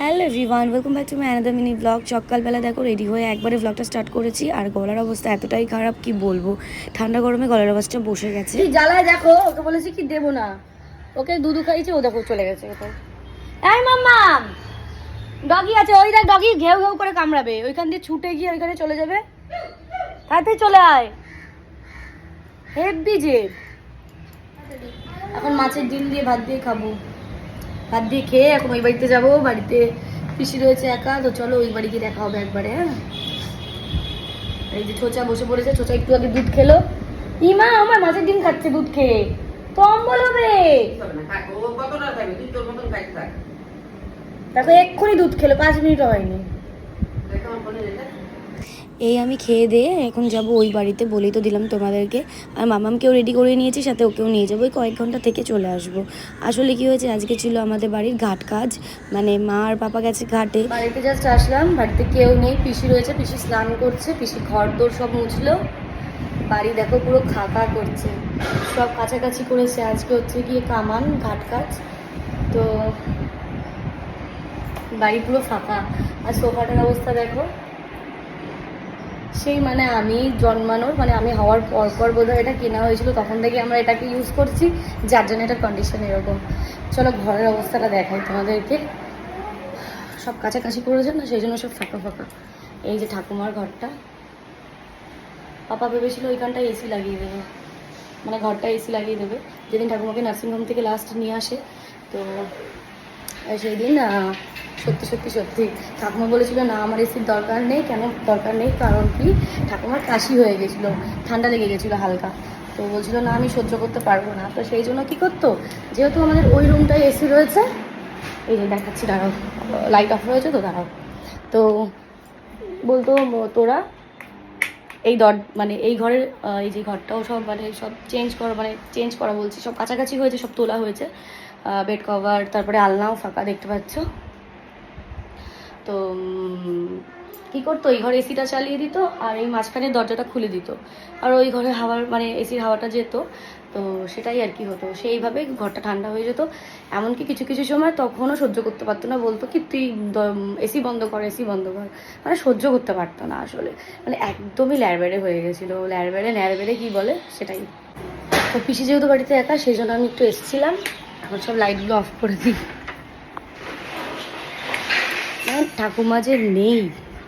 Hello everyone welcome back to my another mini blog সকালবেলা দেখো ready হয়ে একবারে ব্লগটা স্টার্ট করেছি, আর গলার অবস্থা এতটাই খারাপ, কি বলব? ঠান্ডা গরমে গলার অবস্থা বসে গেছে। জ্বালায় দেখো? ওকে বলেছি কি দেবো না। ওকে দুধু খাইছে ও দেখো চলে গেছে এই মাম্মা! ডগি আছে, ওই দেখ ডগি ঘেউ ঘেউ করে কামড়াবে। ওইখান দিয়ে ছুটে গিয়ে ওইখানে চলে যাবে। তাড়াতাড়ি চলে আয়। হেব্বি যে। এখন মাছের ডিম দিয়ে ভাত দিয়ে খাব। ভাত দিয়ে খেয়ে এখন ওই বাড়িতে যাব। বাড়িতে পিসি রয়েছে একা তো চলো ওই বাড়ি গিয়ে দেখা হবে একবারে হ্যাঁ? এই যে ছোচা বসে পড়েছে ছোচা একটু আগে দুধ খেলো। ইমা আমার মাছের ডিম খাচ্ছে দুধ খেয়ে। কম্বল হবে। দেখো এক্ষুনি দুধ খেলো পাঁচ মিনিট হয়নি। এই আমি খেয়ে দিয়ে এখন যাব ওই বাড়িতে, বলেই তো দিলাম তোমাদেরকে। আর মামামকেও রেডি করে নিয়েছি, সাথে ওকেও নিয়ে যাব। ওই কয়েক ঘণ্টা থেকে চলে আসব। আসলে কি হয়েছে, আজকে ছিল আমাদের বাড়ির ঘাট কাজ। মানে মা আর পাপা গেছে ঘাটে। বাড়িতে জাস্ট আসলাম, বাড়িতে কেউ নেই, পিসি রয়েছে, পিসি স্নান করছে, পিসি ঘর দোর সব মুছলো। বাড়ি দেখো পুরো খাকা করছে। সব কাছাকাছি করেছে, আজকে হচ্ছে গিয়ে কামান ঘাট কাজ। তো বাড়ি পুরো ফাঁকা। আর সোফাটার অবস্থা দেখো সেই মানে আমি জন্মানোর মানে আমি হওয়ার পর পর বোধহয় এটা কেনা হয়েছিল, তখন থেকে আমরা এটাকে ইউজ করছি, যার জন্য এটার কন্ডিশন এরকম। চলো ঘরের অবস্থাটা দেখাই তোমাদেরকে। সব কাছাকাছি করেছে না, সেই জন্য সব ফাঁকা ফাঁকা। এই যে ঠাকুমার ঘরটা। পাপা ভেবেছিল ওইখানটা এসি লাগিয়ে দেবে। মানে ঘরটা এসি লাগিয়ে দেবে। যেদিন ঠাকুমাকে নার্সিংহোম থেকে লাস্ট নিয়ে আসে, তো সেই দিন সত্যি সত্যি সত্যি, ঠাকুমা বলেছিল, না, আমার এসির দরকার নেই। কেন দরকার নেই? কারণ কি? ঠাকুমার কাশি হয়ে গেছিল, ঠান্ডা লেগে গেছিল হালকা। তো বলছিল, না, আমি সহ্য করতে পারব না। তো সেই জন্য কী করতো? যেহেতু আমাদের ওই রুমটায় এসি রয়েছে, এই যে দেখাচ্ছি, দাঁড়াও লাইট অফ রয়েছে তো, দাঁড়াও। তো বলতো তোরা এই দর মানে এই ঘরের এই যে ঘরটাও সব মানে সব চেঞ্জ করা মানে চেঞ্জ করা বলছি, সব কাছাকাছি হয়েছে, সব তোলা হয়েছে। বেড কভার তারপরে আলনাও ফাঁকা, দেখতে পাচ্ছ। তো কি করতো? এই ঘরে এসিটা চালিয়ে দিত আর এই মাঝখানে দরজাটা খুলে দিত। আর ওই ঘরে হাওয়ার মানে এসির হাওয়াটা যেত তো সেটাই আর কি হতো। সেইভাবে ঘরটা ঠান্ডা হয়ে যেত। এমনকি কিছু কিছু সময় তখনও সহ্য করতে পারতো না বলতো কি তুই এসি বন্ধ কর এসি বন্ধ কর। মানে সহ্য করতে পারতো না আসলে। মানে একদমই ল্যারবেড়ে হয়ে গেছিল। ল্যারবেড়ে ল্যারবেড়ে কী বলে? সেটাই। তো পিসি যেহেতু বাড়িতে একা সেই জন্য আমি একটু এসেছিলাম। এখন সব লাইটগুলো অফ করে দিই। না, ঠাকুমা যে নেই।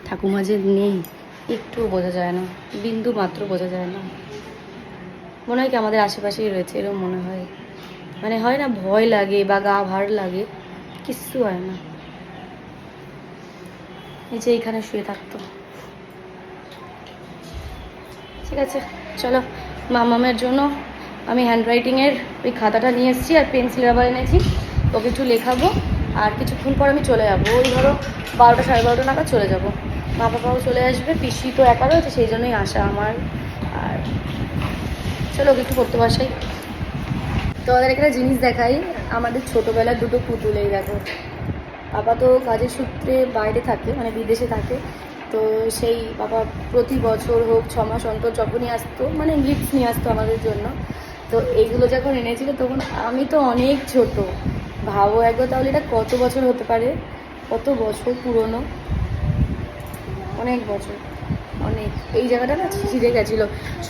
ঠাকুমা যে নেই, একটুও বোঝা যায় না, বিন্দু মাত্র বোঝা যায় না। মনে হয় কি আমাদের আশেপাশেই রয়েছে এরকম মনে হয়। মানে হয় না ভয় লাগে বা গা ভার লাগে, কিচ্ছু হয় না। এই যে এইখানে শুয়ে থাকতো। ঠিক আছে, চলো, মামামের জন্য আমি হ্যান্ডরাইটিংয়ের ওই খাতাটা নিয়ে এসেছি আর পেন্সিল রাবার এনেছি, ওকে একটু লেখাবো। আর কিছুক্ষণ পর আমি চলে যাব। ওই ধরো বারোটা সাড়ে বারোটা নাগাদ চলে যাব। মা বাবাও চলে আসবে, পিসি তো একা রয়েছে, সেই জন্যই আসা আমার। আর চলো একটু পড়তে বসাই। তোমাদের একটা জিনিস দেখাই, আমাদের ছোটোবেলার দুটো পুতুল এই দেখো। বাবা তো কাজের সূত্রে বাইরে থাকে মানে বিদেশে থাকে। তো সেই বাবা প্রতি বছর হোক ছ মাস অন্তর যখনই আসতো মানে গিফট নিয়ে আসতো আমাদের জন্য। তো এইগুলো যখন এনেছিল, তখন আমি তো অনেক ছোট। ভাবো একবার, তাহলে এটা কত বছর হতে পারে? কত বছর পুরনো? অনেক বছর, অনেক। এই জায়গাটা না ছিঁড়ে গেছিল।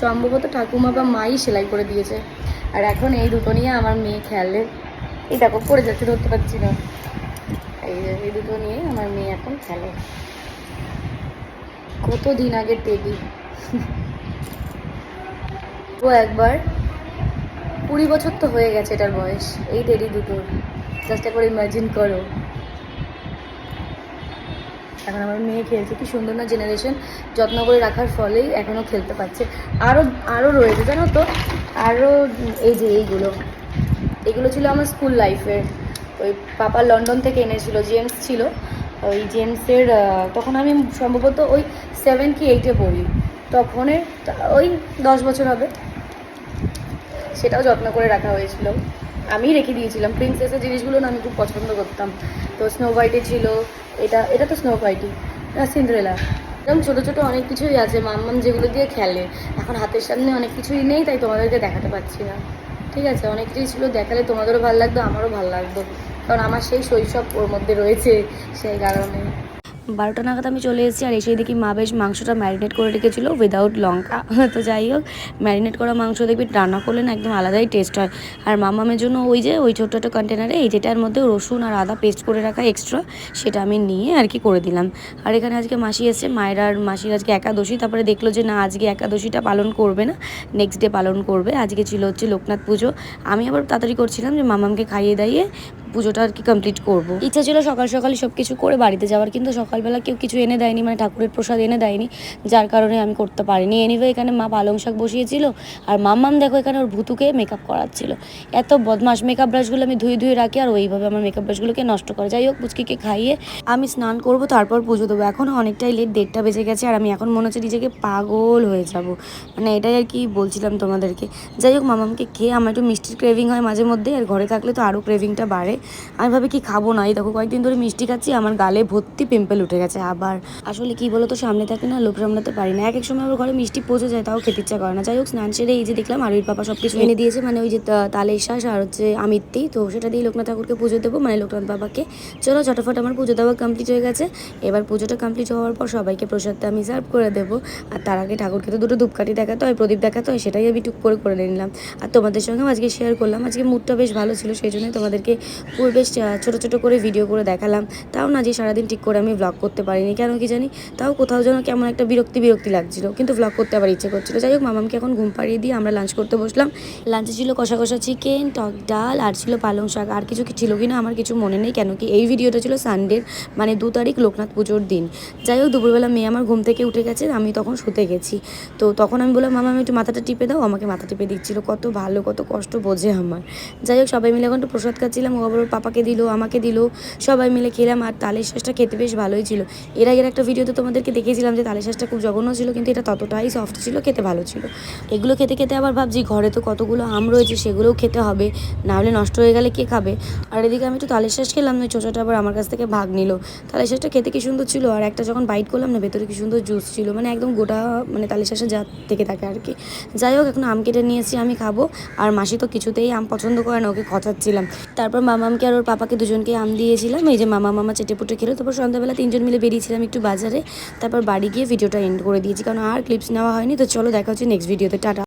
সম্ভবত ঠাকুমা বা মাই সেলাই করে দিয়েছে। আর এখন এই দুটো নিয়ে আমার মেয়ে খেলে। এই দেখো, পড়ে যাচ্ছে, ধরতে পারছি না। এই এই দুটো নিয়ে আমার মেয়ে এখন খেলে। কত দিন আগে টেডি ও একবার, কুড়ি বছর তো হয়ে গেছে এটার বয়স, এই টেডি দুটোর। জাস্ট একবার ইমাজিন করো। এখন আমার মেয়ে খেলছে, কি সুন্দর না জেনারেশন যত্ন করে রাখার ফলেই এখনও খেলতে পারছে। আরও আরও রয়েছে, জানো তো? আরও এই যে এইগুলো। এগুলো ছিল আমার স্কুল লাইফের ওই পাপা লন্ডন থেকে এনেছিল, জেমস ছিল। ওই জেমসের তখন আমি সম্ভবত ওই সেভেন কি এইটে পড়ি। তখনের ওই দশ বছর হবে। সেটাও যত্ন করে রাখা হয়েছিল। আমি রেখে দিয়েছিলাম। প্রিন্সেসের জিনিসগুলো না আমি খুব পছন্দ করতাম। তো স্নো হোয়াইটে ছিল, এটা এটা তো স্নো হোয়াইটই সিন্ড্রেলা এরকম ছোটো ছোটো অনেক কিছুই আছে, মাম্মাম যেগুলো দিয়ে খেলে। এখন হাতের সামনে অনেক কিছুই নেই, তাই তোমাদেরকে দেখাতে পারছি না। ঠিক আছে, অনেক কিছুই ছিল, দেখালে তোমাদেরও ভালো লাগতো, আমারও ভালো লাগতো। কারণ আমার সেই শৈশব ওর মধ্যে রয়েছে, সেই কারণে। বারোটা নাগাদ আমি চলে এসেছি আর এসে দেখি মা বেশ মাংসটা ম্যারিনেট করে রেখেছিল উইদাউট লঙ্কা। তো যাই হোক, ম্যারিনেট করা মাংস দেখবি রান্না করলে না একদম আলাদাই টেস্ট হয়। আর মামামের জন্য ওই যে, ওই ছোট্ট একটা কন্টেনারে এই যেটার মধ্যে রসুন আর আদা পেস্ট করে রাখা এক্সট্রা সেটা আমি নিয়ে আর কি করে দিলাম। আর এখানে আজকে মাসি এসছে, মায়ের আর মাসির আজকে একাদশী, তারপরে দেখল যে না, আজকে একাদশীটা পালন করবে না নেক্সট ডে পালন করবে। আজকে ছিল হচ্ছে লোকনাথ পুজো। আমি আবার তাড়াতাড়ি করছিলাম যে মামামকে খাইয়ে দাইয়ে পুজোটা আর কি কমপ্লিট করব। ইচ্ছা ছিল সকাল সকালে সব কিছু করে বাড়িতে যাওয়ার, কিন্তু সকালবেলা কেউ কিছু এনে দেয়নি মানে ঠাকুরের প্রসাদ এনে দেয়নি, যার কারণে আমি করতে পারিনি। এনিওয়ে এখানে মা পালং শাক বসিয়েছিল, আর মাম্মাম দেখো এখানে ওর ভুতুকে মেকআপ করাচ্ছিল। এত বদমাস মেকআপ ব্রাশগুলো আমি ধুয়ে ধুয়ে রাখি, আর ওইভাবে আমার মেকআপ ব্রাশগুলোকে নষ্ট করে। যাই হোক, পুচকিকে খাইয়ে আমি স্নান করব, তারপর পুজো দেবো। এখন অনেকটাই লেট দেড়টা বেজে গেছে, আর আমি এখন মনে হচ্ছে নিজেকে পাগল হয়ে যাব। মানে এটাই আর কি বলছিলাম তোমাদেরকে। যাই হোক মামামকে খেয়ে আমার একটু মিষ্টির ক্রেভিং হয় মাঝে মধ্যে, আর ঘরে থাকলে তো আরও ক্রেভিংটা বাড়ে। আমি ভাবি কি খাব না? এই দেখো, কয়েকদিন ধরে মিষ্টি খাচ্ছি, আমার গালে ভর্তি পিম্পল উঠে গেছে। আবার আসলে কি বলো তো সামনে থাকে না লোক সামলাতে পারি না। এক এক সময় আমার ঘরে মিষ্টি পচে যায়, তাও খেতে ইচ্ছা করে না। যাই হোক, স্নান সেরে এই যে দেখলাম আরুর পাপা সব কিছু এনে দিয়েছে মানে ওই যে তালের শ্বাস আর হচ্ছে আমিত্তি। তো সেটা দিয়ে লোকনাথ ঠাকুরকে পুজো দেবো মানে লোকনাথ বাবাকে। চলো চটাফট আমার পুজো দেওয়া কমপ্লিট হয়ে গেছে। এবার পুজোটা কমপ্লিট হওয়ার পর সবাইকে প্রসাদটা আমি সার্ভ করে দেবো। আর তার আগে ঠাকুরকে তো দুটো ধূপকাঠি দেখাতে হয়, প্রদীপ দেখাতে হয়, সেটাই আমি টুক করে করে নিলাম। আর তোমাদের সঙ্গেও আজকে শেয়ার করলাম, আজকে মুডটা বেশ ভালো ছিল, সেই জন্যই তোমাদেরকে বেশ ছোটো ছোটো করে ভিডিও করে দেখালাম। তাও না যে সারাদিন ঠিক করে আমি ব্লগ করতে পারিনি, কেন কি জানি? তাও কোথাও যেন কেমন একটা বিরক্তি বিরক্তি লাগছিল। কিন্তু ব্লগ করতে আবার ইচ্ছে করছিল। যাই হোক, মামামকে এখন ঘুম পাড়িয়ে দিয়ে আমরা লাঞ্চ করতে বসলাম। লাঞ্চে ছিল কষা কষা চিকেন টক ডাল, আর ছিল পালং শাক। আর কিছু কি ছিল কি না আমার কিছু মনে নেই, কেন কি এই ভিডিওটা ছিল সানডের মানে দু তারিখ লোকনাথ পুজোর দিন। যাই হোক, দুপুরবেলা মেয়ে আমার ঘুম থেকে উঠে গেছে, আমি তখন শুতে গেছি। তো তখন আমি বললাম মামা আমি একটু মাথাটা টিপে দাও আমাকে মাথা টিপে দিচ্ছিল। কত ভালো, কত কষ্ট বোঝে আমার। যাই হোক, সবাই মিলে এখন একটু প্রসাদ খাচ্ছিলাম। ও আবার পাপাকে দিল, আমাকে দিল। সবাই মিলে খেলাম, আর তালের শ্বাসটা খেতে বেশ ভালোই ছিল। এর আগের একটা ভিডিওতে তোমাদেরকে দেখিয়েছিলাম যে তালের শ্বাসটা খুব জঘন্য ছিল, কিন্তু এটা ততটাই সফট ছিল, খেতে ভালো ছিল। এগুলো খেতে খেতে আবার ভাবছি ঘরে তো কতগুলো আম রয়েছে, সেগুলোও খেতে হবে, না হলে নষ্ট হয়ে গেলে কে খাবে? আর এদিকে আমি একটু তালের শাঁস খেলাম না ছোটোটা আবার আমার কাছ থেকে ভাগ নিল। তালের শাঁসটা খেতে কি সুন্দর ছিল, আর একটা যখন বাইট করলাম না, ভেতরে কি সুন্দর জুস ছিল মানে একদম গোটা মানে তালের শ্বাসে যা থেকে থাকে আর কি। যাই হোক, এখন আম কেটে নিয়ে এসেছি আমি খাব, আর মাসি তো কিছুতেই আম পছন্দ করে না, ওকে খচাচ্ছিলাম। তারপর মামামকে আর ওর পাপাকে দুজনকে আম দিয়েছিলাম, এই যে মামা মামা চেটে পুটে খেলো, তারপর সন্ধ্যাবেলা তিনজন মিলে বেরিয়েছিলাম একটু বাজারে, তারপর বাড়ি গিয়ে ভিডিওটা এন্ড করে দিয়েছি, কারণ আর ক্লিপস নেওয়া হয়নি, তো চলো দেখা হচ্ছে নেক্সট ভিডিওতে টাটা।